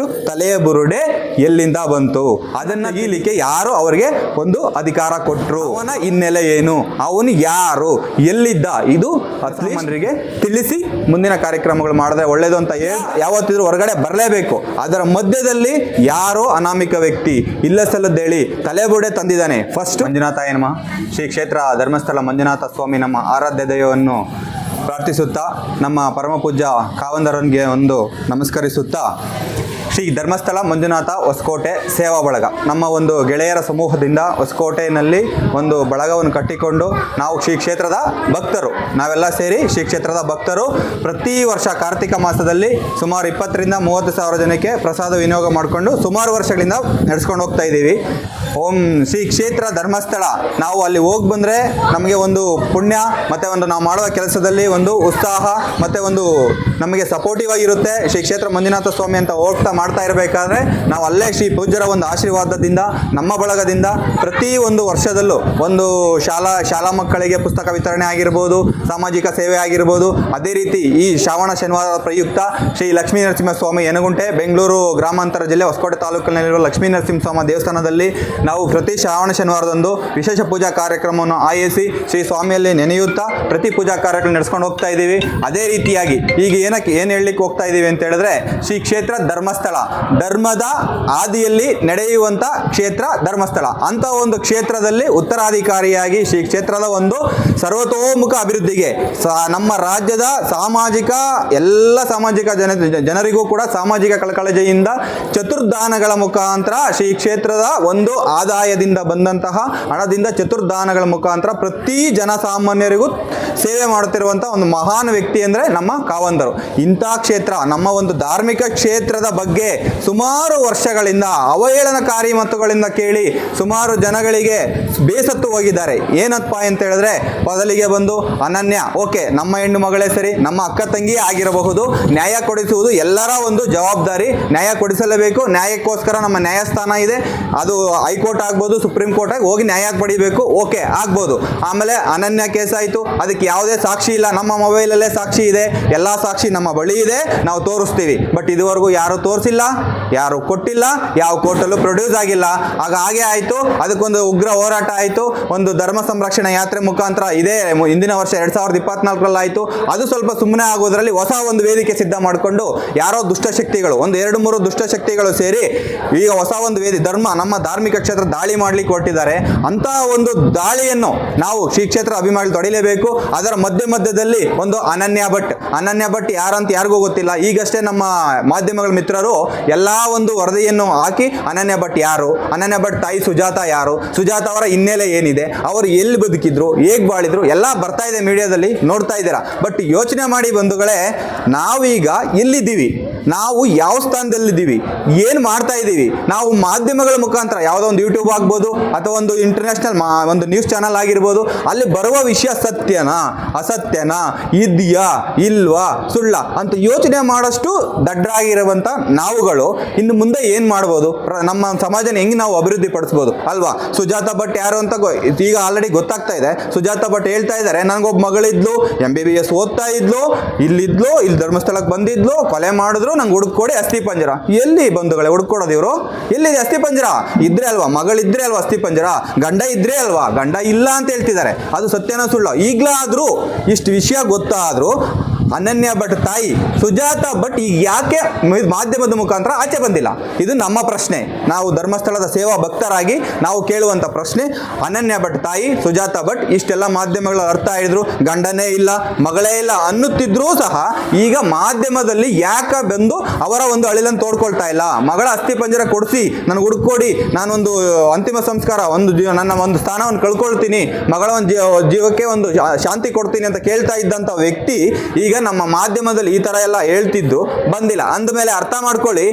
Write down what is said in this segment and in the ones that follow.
ಇಷ್ಟು ತಲೆಯ ಬುರುಡೆ ಎಲ್ಲಿಂದ ಬಂತು? ಅದನ್ನ ಗೀಲಿಕ್ಕೆ ಯಾರು ಅವರಿಗೆ ಒಂದು ಅಧಿಕಾರ ಕೊಟ್ರು. ಅವನ ಹಿನ್ನೆಲೆ ಏನು? ಅವನು ಯಾರು? ಎಲ್ಲಿದ್ದ? ಇದು ಜನರಿಗೆ ತಿಳಿಸಿ ಮುಂದಿನ ಕಾರ್ಯಕ್ರಮಗಳು ಮಾಡಿದ್ರೆ ಒಳ್ಳೇದು ಅಂತ ಯಾವತ್ತಿದ್ರು ಹೊರಗಡೆ ಬರಲೇಬೇಕು. ಅದರ ಮಧ್ಯದಲ್ಲಿ ಯಾರೋ ಅನಾಮಿಕ ವ್ಯಕ್ತಿ, ಇಲ್ಲ ಸಲ್ಲದ್ದೇಳಿ ತಲೆಬುರುಡೆ ತಂದಿದ್ದಾನೆ. ಫಸ್ಟ್ ಮಂಜುನಾಥ ಏನಮ್ಮ ಶ್ರೀ ಕ್ಷೇತ್ರ ಧರ್ಮಸ್ಥಳ ಮಂಜುನಾಥ ಸ್ವಾಮಿ ನಮ್ಮ ಆರಾಧ್ಯ ದೈವವನ್ನು ಪ್ರಾರ್ಥಿಸುತ್ತಾ, ನಮ್ಮ ಪರಮ ಪೂಜ್ಯ ಕಾವಂದರನ್ಗೆ ಒಂದು ನಮಸ್ಕರಿಸುತ್ತಾ ಶ್ರೀ ಧರ್ಮಸ್ಥಳ ಮಂಜುನಾಥ ಹೊಸಕೋಟೆ ಸೇವಾ ಬಳಗ. ನಮ್ಮ ಒಂದು ಗೆಳೆಯರ ಸಮೂಹದಿಂದ ಹೊಸಕೋಟೆಯಲ್ಲಿ ಒಂದು ಬಳಗವನ್ನು ಕಟ್ಟಿಕೊಂಡು ನಾವು ಶ್ರೀ ಕ್ಷೇತ್ರದ ಭಕ್ತರು. ನಾವೆಲ್ಲ ಸೇರಿ ಶ್ರೀ ಕ್ಷೇತ್ರದ ಭಕ್ತರು. ಪ್ರತಿ ವರ್ಷ ಕಾರ್ತಿಕ ಮಾಸದಲ್ಲಿ ಸುಮಾರು ಇಪ್ಪತ್ತರಿಂದ ಮೂವತ್ತು ಸಾವಿರ ಜನಕ್ಕೆ ಪ್ರಸಾದ ವಿನಿಯೋಗ ಮಾಡಿಕೊಂಡು ಸುಮಾರು ವರ್ಷಗಳಿಂದ ನಡೆಸ್ಕೊಂಡು ಹೋಗ್ತಾ ಇದ್ದೀವಿ. ಓಂ ಶ್ರೀ ಕ್ಷೇತ್ರ ಧರ್ಮಸ್ಥಳ. ನಾವು ಅಲ್ಲಿ ಹೋಗಿ ಬಂದರೆ ನಮಗೆ ಒಂದು ಪುಣ್ಯ, ಮತ್ತು ಒಂದು ನಾವು ಮಾಡುವ ಕೆಲಸದಲ್ಲಿ ಒಂದು ಉತ್ಸಾಹ, ಮತ್ತು ಒಂದು ನಮಗೆ ಸಪೋರ್ಟಿವ್ ಆಗಿರುತ್ತೆ. ಶ್ರೀ ಕ್ಷೇತ್ರ ಮಂಜುನಾಥ ಸ್ವಾಮಿ ಅಂತ ಹೋಗ್ತಾ ಮಾಡ್ತಾ ಇರಬೇಕಾದ್ರೆ ನಾವು ಅಲ್ಲೇ ಶ್ರೀ ಪೂಜ್ಯರ ಒಂದು ಆಶೀರ್ವಾದದಿಂದ, ನಮ್ಮ ಬಳಗದಿಂದ ಪ್ರತಿ ಒಂದು ವರ್ಷದಲ್ಲೂ ಒಂದು ಶಾಲಾ ಶಾಲಾ ಮಕ್ಕಳಿಗೆ ಪುಸ್ತಕ ವಿತರಣೆ ಆಗಿರ್ಬೋದು, ಸಾಮಾಜಿಕ ಸೇವೆ ಆಗಿರ್ಬೋದು. ಅದೇ ರೀತಿ ಈ ಶ್ರಾವಣ, ಶನಿವಾರ ಪ್ರಯುಕ್ತ ಶ್ರೀ ಲಕ್ಷ್ಮೀ ನರಸಿಂಹಸ್ವಾಮಿ ಯನಗುಂಟೆ, ಬೆಂಗಳೂರು ಗ್ರಾಮಾಂತರ ಜಿಲ್ಲೆ ಹೊಸಕೋಟೆ ತಾಲೂಕಿನಲ್ಲಿರುವ ಲಕ್ಷ್ಮೀ ನರಸಿಂಹಸ್ವಾಮಿ ದೇವಸ್ಥಾನದಲ್ಲಿ ನಾವು ಪ್ರತಿ ಶ್ರಾವಣ ಶನಿವಾರದಂದು ವಿಶೇಷ ಪೂಜಾ ಕಾರ್ಯಕ್ರಮವನ್ನು ಆಯೋಜಿಸಿ ಶ್ರೀ ಸ್ವಾಮಿಯಲ್ಲಿ ನೆನೆಯುತ್ತಾ ಪ್ರತಿ ಪೂಜಾ ಕಾರ್ಯಕ್ರಮ ನಡೆಸ್ಕೊಂಡು ಹೋಗ್ತಾ ಇದ್ದೀವಿ. ಅದೇ ರೀತಿಯಾಗಿ ಈಗ ಏನಕ್ಕೆ ಏನು ಹೇಳಲಿಕ್ಕೆ ಹೋಗ್ತಾ ಇದ್ದೀವಿ ಅಂತ ಹೇಳಿದ್ರೆ ಶ್ರೀ ಕ್ಷೇತ್ರ ಧರ್ಮಸ್ಥಳ. ಧರ್ಮದ ಆದಿಯಲ್ಲಿ ನಡೆಯುವಂಥ ಕ್ಷೇತ್ರ ಧರ್ಮಸ್ಥಳ. ಅಂತ ಒಂದು ಕ್ಷೇತ್ರದಲ್ಲಿ ಉತ್ತರಾಧಿಕಾರಿಯಾಗಿ ಶ್ರೀ ಕ್ಷೇತ್ರದ ಒಂದು ಸರ್ವತೋಮುಖ ಅಭಿವೃದ್ಧಿಗೆ ನಮ್ಮ ರಾಜ್ಯದ ಸಾಮಾಜಿಕ ಎಲ್ಲ ಸಾಮಾಜಿಕ ಜನ ಜನರಿಗೂ ಕೂಡ ಸಾಮಾಜಿಕ ಕಳಕಳಜೆಯಿಂದ ಚತುರ್ದಾನಗಳ ಮುಖಾಂತರ ಶ್ರೀ ಕ್ಷೇತ್ರದ ಒಂದು ಆದಾಯದಿಂದ ಬಂದಂತಹ ಹಣದಿಂದ ಚತುರ್ದಾನಗಳ ಮುಖಾಂತರ ಪ್ರತಿ ಜನಸಾಮಾನ್ಯರಿಗೂ ಸೇವೆ ಮಾಡುತ್ತಿರುವಂಥ ಒಂದು ಮಹಾನ್ ವ್ಯಕ್ತಿ ಅಂದರೆ ನಮ್ಮ ಕಾವಂದರು. ಇಂಥ ಕ್ಷೇತ್ರ, ನಮ್ಮ ಒಂದು ಧಾರ್ಮಿಕ ಕ್ಷೇತ್ರದ ಬಗ್ಗೆ ಸುಮಾರು ವರ್ಷಗಳಿಂದ ಅವಹೇಳನಕಾರಿ ಮತ್ತುಗಳಿಂದ ಕೇಳಿ ಸುಮಾರು ಜನಗಳಿಗೆ ಬೇಸತ್ತು ಹೋಗಿದ್ದಾರೆ. ಏನಪ್ಪ ಅಂತ ಹೇಳಿದ್ರೆ ಮೊದಲಿಗೆ ಬಂದು ಅನನ್ಯ, ಓಕೆ, ನಮ್ಮ ಹೆಣ್ಣು ಮಗಳೇ ಸರಿ, ನಮ್ಮ ಅಕ್ಕ ತಂಗಿ ಆಗಿರಬಹುದು, ನ್ಯಾಯ ಕೊಡಿಸುವುದು ಎಲ್ಲರ ಒಂದು ಜವಾಬ್ದಾರಿ, ನ್ಯಾಯ ಕೊಡಿಸಲೇಬೇಕು, ನ್ಯಾಯಕ್ಕೋಸ್ಕರ ನಮ್ಮ ನ್ಯಾಯಸ್ಥಾನ ಇದೆ, ಅದು ಹೈಕೋರ್ಟ್ ಆಗ್ಬೋದು ಸುಪ್ರೀಂ ಕೋರ್ಟ್ ಆಗಿ ಹೋಗಿ ನ್ಯಾಯ ಪಡಿಬೇಕು, ಓಕೆ, ಆಗ್ಬೋದು. ಆಮೇಲೆ ಅನನ್ಯ ಕೇಸ್ ಆಯಿತು. ಅದಕ್ಕೆ ಯಾವುದೇ ಸಾಕ್ಷಿ ಇಲ್ಲ. ನಮ್ಮ ಮೊಬೈಲಲ್ಲೇ ಸಾಕ್ಷಿ ಇದೆ. ಎಲ್ಲ ಸಾಕ್ಷಿ ನಮ್ಮ ಬಳಿ ಇದೆ. ನಾವು ತೋರಿಸ್ತೀವಿ. ಬಟ್ ಇದುವರೆಗೂ ಯಾರು ತೋರಿಸಿಲ್ಲ? ಯಾರು ಕೊಟ್ಟಿಲ್ಲ? ಯಾವ ಕೋರ್ಟಲ್ಲೂ ಪ್ರೊಡ್ಯೂಸ್ ಆಗಿಲ್ಲ. ಆಗ ಹಾಗೆ ಆಯಿತು. ಅದಕ್ಕೊಂದು ಉಗ್ರ ಹೋರಾಟ ಆಯಿತು. ಒಂದು ಧರ್ಮ ಸಂರಕ್ಷಣಾ ಯಾತ್ರೆ ಮುಖಾಂತರ ಇದೇ ಹಿಂದಿನ ವರ್ಷ ಎರಡು ಸಾವಿರದ ಇಪ್ಪತ್ನಾಲ್ಕರಲ್ಲಿ ಆಯಿತು ಅದು ಸ್ವಲ್ಪ ಸುಮ್ಮನೆ ಆಗೋದ್ರಲ್ಲಿ ಹೊಸ ಒಂದು ವೇದಿಕೆ ಸಿದ್ಧ ಮಾಡಿಕೊಂಡು ಯಾರೋ ದುಷ್ಟಶಕ್ತಿಗಳು, ಒಂದು ಎರಡು ಮೂರು ದುಷ್ಟಶಕ್ತಿಗಳು ಸೇರಿ ಈಗ ಹೊಸ ಒಂದು ವೇದಿ, ಧರ್ಮ, ನಮ್ಮ ಧಾರ್ಮಿಕ ಕ್ಷೇತ್ರ ದಾಳಿ ಮಾಡ್ಲಿಕ್ಕೆ ಹೊರಟಿದ್ದಾರೆ. ಅಂತ ಒಂದು ದಾಳಿಯನ್ನು ನಾವು ಶ್ರೀ ಕ್ಷೇತ್ರ ಅಭಿಮಾನಿ ತೊಡಿಲೇಬೇಕು. ಅದರ ಮಧ್ಯ ಮಧ್ಯದಲ್ಲಿ ಒಂದು ಅನನ್ಯ ಭಟ್. ಅನನ್ಯ ಭಟ್ ಯಾರಂತ ಯಾರಿಗೂ ಗೊತ್ತಿಲ್ಲ. ಈಗಷ್ಟೇ ನಮ್ಮ ಮಾಧ್ಯಮಗಳ ಮಿತ್ರರು ಎಲ್ಲ ಒಂದು ವರದಿಯನ್ನು ಹಾಕಿ, ಅನನ್ಯ ಭಟ್ ಯಾರು? ಅನನ್ಯ ಭಟ್ ತಾಯಿ ಸುಜಾತ ಯಾರು? ಸುಜಾತ ಅವರ ಹಿನ್ನೆಲೆ ಏನಿದೆ? ಅವರು ಎಲ್ಲಿ ಬದುಕಿದ್ರು? ಹೇಗೆ ಬಾಳಿದ್ರು? ಎಲ್ಲ ಬರ್ತಾ ಇದೆ ಮೀಡಿಯಾದಲ್ಲಿ ನೋಡ್ತಾ ಇದ್ದೀರಾ. ಬಟ್ ಯೋಚನೆ ಮಾಡಿ ಬಂಧುಗಳೇ, ನಾವೀಗ ಎಲ್ಲಿದ್ದೀವಿ ನಾವು ಯಾವ ಸ್ಥಾನದಲ್ಲಿದ್ದೀವಿ? ಏನು ಮಾಡ್ತಾ ಇದ್ದೀವಿ? ನಾವು ಮಾಧ್ಯಮಗಳ ಮುಖಾಂತರ ಯಾವುದೋ ಒಂದು ಯೂಟ್ಯೂಬ್ ಆಗ್ಬೋದು ಅಥವಾ ಒಂದು ಇಂಟರ್ನ್ಯಾಷನಲ್ ಮಾ, ಒಂದು ನ್ಯೂಸ್ ಚಾನಲ್ ಆಗಿರ್ಬೋದು, ಅಲ್ಲಿ ಬರುವ ವಿಷಯ ಸತ್ಯನಾ? ಅಸತ್ಯನಾ? ಇದೆಯಾ? ಇಲ್ವಾ? ಸುಳ್ಳ? ಅಂತ ಯೋಚನೆ ಮಾಡೋಷ್ಟು ದಡ್ಡರಾಗಿರುವಂಥ ನಾವುಗಳು. ಇನ್ನು ಮುಂದೆ ಏನು ಮಾಡ್ಬೋದು? ನಮ್ಮ ಸಮಾಜನ ಹೆಂಗೆ ನಾವು ಅಭಿವೃದ್ಧಿ ಪಡಿಸ್ಬೋದು ಅಲ್ವಾ? ಸುಜಾತ ಭಟ್ ಯಾರು ಅಂತ ಈಗ ಆಲ್ರೆಡಿ ಗೊತ್ತಾಗ್ತಾ ಇದೆ. ಸುಜಾತ ಭಟ್ ಹೇಳ್ತಾ ಇದ್ದಾರೆ, ನನಗೊಬ್ಬ ಮಗಳಿದ್ಲು ಎಂ ಬಿ ಬಿ ಎಸ್ ಓದ್ತಾ ಇದ್ಲು, ಇಲ್ಲಿದ್ಲು, ಇಲ್ಲಿ ಧರ್ಮಸ್ಥಳಕ್ಕೆ ಬಂದಿದ್ಲು, ಕೊಲೆ ಮಾಡಿದ್ರು ನಂಗೆ ಹುಡುಕೊಡಿ ಅಸ್ಥಿ ಪಂಜರ. ಎಲ್ಲಿ ಬಂಧುಗಳೇ ಹುಡ್ಕೊಡೋದು ಇವರು ಎಲ್ಲಿದೆ ಅಸ್ಥಿ ಪಂಜರ? ಇದ್ರೆ ಅಲ್ವಾ? ಮಗಳಿದ್ರೆ ಅಲ್ವಾ ಅಸ್ಥಿ ಪಂಜರ? ಗಂಡ ಇದ್ರೆ ಅಲ್ವಾ? ಗಂಡ ಇಲ್ಲ ಅಂತ ಹೇಳ್ತಿದ್ದಾರೆ. ಅದು ಸತ್ಯನ ಸುಳ್ಳು? ಈಗಲಾದರೂ ಇಷ್ಟು ವಿಷಯ ಗೊತ್ತಾದರೂ ಅನನ್ಯ ಭಟ್ ತಾಯಿ ಸುಜಾತ ಭಟ್ ಈಗ ಯಾಕೆ ಮಾಧ್ಯಮದ ಮುಖಾಂತರ ಆಚೆ ಬಂದಿಲ್ಲ? ಇದು ನಮ್ಮ ಪ್ರಶ್ನೆ. ನಾವು ಧರ್ಮಸ್ಥಳದ ಸೇವಾ ಭಕ್ತರಾಗಿ ನಾವು ಕೇಳುವಂಥ ಪ್ರಶ್ನೆ. ಅನನ್ಯ ಭಟ್ ತಾಯಿ ಸುಜಾತ ಭಟ್ ಇಷ್ಟೆಲ್ಲ ಮಾಧ್ಯಮಗಳ ಅರ್ಥ ಹೇಳಿದ್ರು, ಗಂಡನೇ ಇಲ್ಲ, ಮಗಳೇ ಇಲ್ಲ ಅನ್ನುತ್ತಿದ್ರೂ ಸಹ ಈಗ ಮಾಧ್ಯಮದಲ್ಲಿ ಯಾಕೆ ಬಂದು ಅವರ ಒಂದು ಅಳಿಲನ್ನು ತೋಡ್ಕೊಳ್ತಾ ಇಲ್ಲ? ಮಗಳ ಅಸ್ಥಿ ಪಂಜರ ಕೊಡಿಸಿ ನನಗೆ ಹುಡುಕೊಡಿ ನಾನೊಂದು ಅಂತಿಮ ಸಂಸ್ಕಾರ, ಒಂದು ಜೀವ, ನನ್ನ ಒಂದು ಸ್ಥಾನವನ್ನು ಕಳ್ಕೊಳ್ತೀನಿ, ಮಗಳ ಒಂದು ಜೀವಕ್ಕೆ ಒಂದು ಶಾಂತಿ ಕೊಡ್ತೀನಿ ಅಂತ ಕೇಳ್ತಾ ಇದ್ದಂಥ ವ್ಯಕ್ತಿ ಈಗ ನಮ್ಮ ಮಾಧ್ಯಮದಲ್ಲಿ ಈ ತರ ಎಲ್ಲ ಹೇಳ್ತಿದ್ದು ಬಂದಿಲ್ಲ. ಅಂದಮೇಲೆ ಅರ್ಥ ಮಾಡ್ಕೊಳ್ಳಿ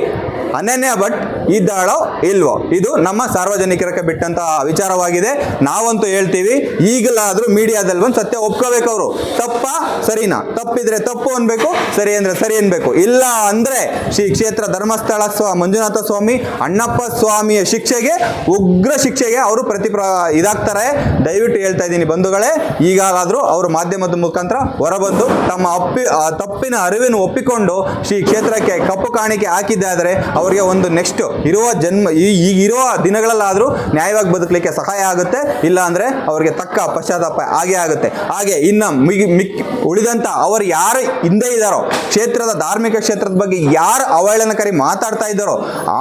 ಅನನ್ಯ ಭಟ್ ಇದ್ದಾಳೋ ಇಲ್ವೋ? ಇದು ನಮ್ಮ ಸಾರ್ವಜನಿಕರಕ್ಕೆ ಬಿಟ್ಟಂತ ವಿಚಾರವಾಗಿದೆ. ನಾವಂತೂ ಹೇಳ್ತೀವಿ, ಈಗಲಾದರೂ ಮೀಡಿಯಾದಲ್ಲಿ ಬಂದು ಸತ್ಯ ಒಪ್ಕೋಬೇಕು ಅವರು. ತಪ್ಪ, ಸರಿನಾ? ತಪ್ಪಿದ್ರೆ ತಪ್ಪು ಅನ್ಬೇಕು, ಸರಿ ಅಂದ್ರೆ ಸರಿ ಅನ್ಬೇಕು. ಇಲ್ಲ ಅಂದ್ರೆ ಶ್ರೀ ಕ್ಷೇತ್ರ ಧರ್ಮಸ್ಥಳ ಮಂಜುನಾಥ ಸ್ವಾಮಿ, ಅಣ್ಣಪ್ಪ ಸ್ವಾಮಿಯ ಶಿಕ್ಷೆಗೆ, ಉಗ್ರ ಶಿಕ್ಷೆಗೆ ಅವರು ಪ್ರತಿ ಇದಾಗ್ತಾರೆ. ದಯವಿಟ್ಟು ಹೇಳ್ತಾ ಇದ್ದೀನಿ ಬಂಧುಗಳೇ ಈಗಾದ್ರೂ ಅವರು ಮಾಧ್ಯಮದ ಮುಖಾಂತರ ಹೊರಬಂದು ತಮ್ಮ ಅಪ್ಪಿ ತಪ್ಪಿನ ಅರಿವಿನ ಒಪ್ಪಿಕೊಂಡು ಶ್ರೀ ಕ್ಷೇತ್ರಕ್ಕೆ ಕಪ್ಪು ಕಾಣಿಕೆ ಹಾಕಿದ್ದಾದರೆ ಅವರಿಗೆ ಒಂದು ನೆಕ್ಸ್ಟ್ ಇರುವ ಜನ್ಮ, ಈ ಈಗ ಇರುವ ದಿನಗಳಲ್ಲಾದರೂ ನ್ಯಾಯವಾಗಿ ಬದುಕಲಿಕ್ಕೆ ಸಹಾಯ ಆಗುತ್ತೆ. ಇಲ್ಲ ಅಂದರೆ ಅವರಿಗೆ ತಕ್ಕ ಪಶ್ಚಾತ್ತಾಪ ಹಾಗೆ ಆಗುತ್ತೆ. ಹಾಗೆ ಇನ್ನು ಮಿಗಿ, ಮಿಕ್ ಉಳಿದಂಥ ಅವರು ಯಾರು ಹಿಂದೆ ಇದ್ದಾರೋ, ಕ್ಷೇತ್ರದ, ಧಾರ್ಮಿಕ ಕ್ಷೇತ್ರದ ಬಗ್ಗೆ ಯಾರು ಅವಹೇಳನಕಾರಿ ಮಾತಾಡ್ತಾ ಇದ್ದಾರೋ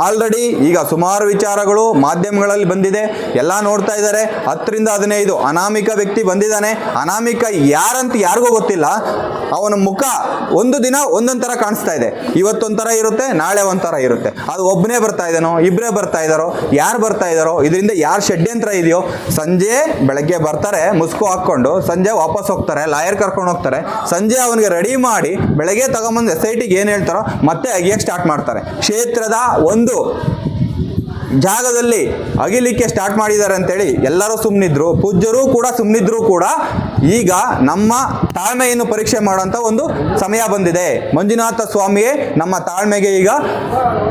ಆಲ್ರೆಡಿ ಈಗ ಸುಮಾರು ವಿಚಾರಗಳು ಮಾಧ್ಯಮಗಳಲ್ಲಿ ಬಂದಿದೆ. ಎಲ್ಲ ನೋಡ್ತಾ ಇದ್ದಾರೆ. ಹತ್ತರಿಂದ ಹದಿನೈದು ಅನಾಮಿಕ ವ್ಯಕ್ತಿ ಬಂದಿದ್ದಾನೆ. ಅನಾಮಿಕ ಯಾರಂತ ಯಾರಿಗೂ ಗೊತ್ತಿಲ್ಲ. ಅವನ ಮುಖ ಒಂದು ದಿನ ಒಂದೊಂದು ಥರ ಕಾಣಿಸ್ತಾ ಇದೆ. ಇವತ್ತೊಂಥರ ಇರುತ್ತೆ, ನಾಳೆ ಒಂಥರ ಇರುತ್ತೆ. ಅದು ಒಬ್ಬನೇ ಬರ್ತಾ ಇದ್ದಾನೋ ಇಬ್ಬರೇ ಬರ್ತಾ ಇದ್ದಾರೋ, ಯಾರು ಬರ್ತಾ ಇದ್ದಾರೋ, ಇದರಿಂದ ಯಾರು ಷಡ್ಯಂತ್ರ ಇದೆಯೋ, ಸಂಜೆ ಬೆಳಗ್ಗೆ ಬರ್ತಾರೆ, ಮುಸ್ಕು ಹಾಕ್ಕೊಂಡು, ಸಂಜೆ ವಾಪಸ್ ಹೋಗ್ತಾರೆ, ಲಾಯರ್ ಕರ್ಕೊಂಡು ಹೋಗ್ತಾರೆ, ಸಂಜೆ ಅವನಿಗೆ ರೆಡಿ ಮಾಡಿ, ಬೆಳಗ್ಗೆ ತಗೊಂಬಂದು ಎಸ್ ಐ ಟಿಗೆ ಏನು ಹೇಳ್ತಾರೋ ಮತ್ತೆ ಅಗಿಯಕ್ಕೆ ಸ್ಟಾರ್ಟ್ ಮಾಡ್ತಾರೆ. ಕ್ಷೇತ್ರದ ಒಂದು ಜಾಗದಲ್ಲಿ ಅಗಿಲಿಕ್ಕೆ ಸ್ಟಾರ್ಟ್ ಮಾಡಿದ್ದಾರೆ ಅಂತೇಳಿ ಎಲ್ಲರೂ ಸುಮ್ಮನಿದ್ರು ಪೂಜ್ಯರು ಕೂಡ ಸುಮ್ಮನಿದ್ರು ಕೂಡ ಈಗ ನಮ್ಮ ತಾಳ್ಮೆಯನ್ನು ಪರೀಕ್ಷೆ ಮಾಡುವಂಥ ಒಂದು ಸಮಯ ಬಂದಿದೆ. ಮಂಜುನಾಥ ಸ್ವಾಮಿಯೇ ನಮ್ಮ ತಾಳ್ಮೆಗೆ ಈಗ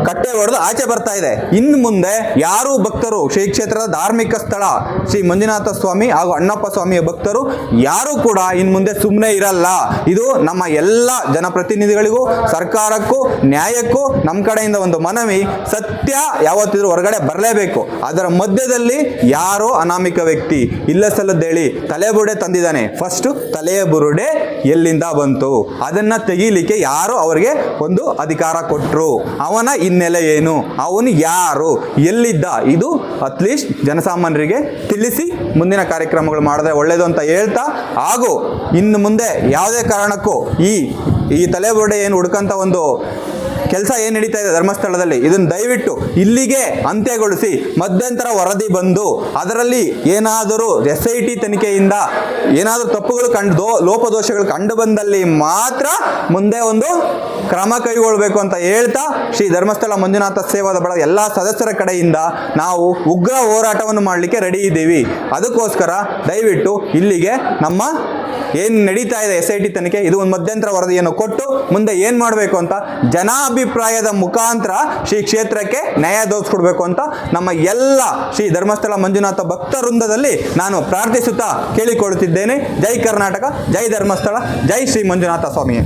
ಕಟ್ಟೆ ಹೊಡೆದು ಆಚೆ ಬರ್ತಾ ಇದೆ. ಇನ್ನು ಮುಂದೆ ಯಾರು ಭಕ್ತರು, ಶ್ರೀ ಕ್ಷೇತ್ರದ ಧಾರ್ಮಿಕ ಸ್ಥಳ, ಶ್ರೀ ಮಂಜುನಾಥ ಸ್ವಾಮಿ ಹಾಗೂ ಅಣ್ಣಪ್ಪ ಸ್ವಾಮಿಯ ಭಕ್ತರು ಯಾರು ಕೂಡ ಇನ್ನು ಮುಂದೆ ಸುಮ್ಮನೆ ಇರಲ್ಲ. ಇದು ನಮ್ಮ ಎಲ್ಲ ಜನಪ್ರತಿನಿಧಿಗಳಿಗೂ, ಸರ್ಕಾರಕ್ಕೂ, ನ್ಯಾಯಕ್ಕೂ, ನಮ್ಮ ಕಡೆಯಿಂದ ಒಂದು ಮನವಿ ಸತ್ಯ ಯಾವತ್ತಿದ್ರೂ ಹೊರಗಡೆ ಬರಲೇಬೇಕು. ಅದರ ಮಧ್ಯದಲ್ಲಿ ಯಾರೋ ಅನಾಮಿಕ ವ್ಯಕ್ತಿ, ಇಲ್ಲ ಸಲ್ಲದೇಳಿ ತಲೆಬುರುಡೆ ತಂದಿದ್ದಾನೆ. ಫಸ್ಟ್ ತಲೆಯ ಬುರುಡೆ ಎಲ್ಲಿಂದ ಬಂತು? ಅದನ್ನ ತೆಗೀಲಿಕ್ಕೆ ಯಾರು ಅವರಿಗೆ ಒಂದು ಅಧಿಕಾರ ಕೊಟ್ಟರು ಅವನ ಹಿನ್ನೆಲೆ ಏನು? ಅವನು ಯಾರು? ಎಲ್ಲಿದ್ದ? ಇದು ಅಟ್ಲೀಸ್ಟ್ ಜನಸಾಮಾನ್ಯರಿಗೆ ತಿಳಿಸಿ ಮುಂದಿನ ಕಾರ್ಯಕ್ರಮಗಳು ಮಾಡಿದ್ರೆ ಒಳ್ಳೇದು ಅಂತ ಹೇಳ್ತಾ ಹಾಗೂ ಇನ್ನು ಮುಂದೆ ಯಾವುದೇ ಕಾರಣಕ್ಕೂ ಈ ಈ ತಲೆಬುರುಡೆ ಏನು ಹುಡ್ಕಂತ ಒಂದು ಕೆಲಸ ಏನು ನಡೀತಾ ಇದೆ ಧರ್ಮಸ್ಥಳದಲ್ಲಿ? ಇದನ್ನು ದಯವಿಟ್ಟು ಇಲ್ಲಿಗೆ ಅಂತ್ಯಗೊಳಿಸಿ. ಮಧ್ಯಂತರ ವರದಿ ಬಂದು ಅದರಲ್ಲಿ ಏನಾದರೂ ಎಸ್ ಐ ಟಿ ತನಿಖೆಯಿಂದ ಏನಾದರೂ ತಪ್ಪುಗಳು ಕಂಡು ಲೋಪದೋಷಗಳು ಕಂಡು ಬಂದಲ್ಲಿ ಮಾತ್ರ ಮುಂದೆ ಒಂದು ಕ್ರಮ ಕೈಗೊಳ್ಳಬೇಕು ಅಂತ ಹೇಳ್ತಾ ಶ್ರೀ ಧರ್ಮಸ್ಥಳ ಮಂಜುನಾಥ ಸೇವಾದ ಬಳಗ ಎಲ್ಲ ಸದಸ್ಯರ ಕಡೆಯಿಂದ ನಾವು ಉಗ್ರ ಹೋರಾಟವನ್ನು ಮಾಡಲಿಕ್ಕೆ ರೆಡಿ ಇದ್ದೀವಿ. ಅದಕ್ಕೋಸ್ಕರ ದಯವಿಟ್ಟು ಇಲ್ಲಿಗೆ ನಮ್ಮ ಏನು ನಡೀತಾ ಇದೆ ಎಸ್ ಐ ಟಿ ತನಿಖೆ, ಇದು ಒಂದು ಮಧ್ಯಂತರ ವರದಿಯನ್ನು ಕೊಟ್ಟು ಮುಂದೆ ಏನು ಮಾಡಬೇಕು ಅಂತ ಜನಾಭಿಪ್ರಾಯದ ಮುಖಾಂತರ ಶ್ರೀ ಕ್ಷೇತ್ರಕ್ಕೆ ನ್ಯಾಯ ದೊರಕಿಸ್ಕೊಡ್ಬೇಕು ಅಂತ ನಮ್ಮ ಎಲ್ಲ ಶ್ರೀ ಧರ್ಮಸ್ಥಳ ಮಂಜುನಾಥ ಭಕ್ತ ವೃಂದದಲ್ಲಿ ನಾನು ಪ್ರಾರ್ಥಿಸುತ್ತಾ ಕೇಳಿಕೊಳ್ಳುತ್ತಿದ್ದೇನೆ. ಜೈ ಕರ್ನಾಟಕ, ಜೈ ಧರ್ಮಸ್ಥಳ, ಜೈ ಶ್ರೀ ಮಂಜುನಾಥ ಸ್ವಾಮಿ.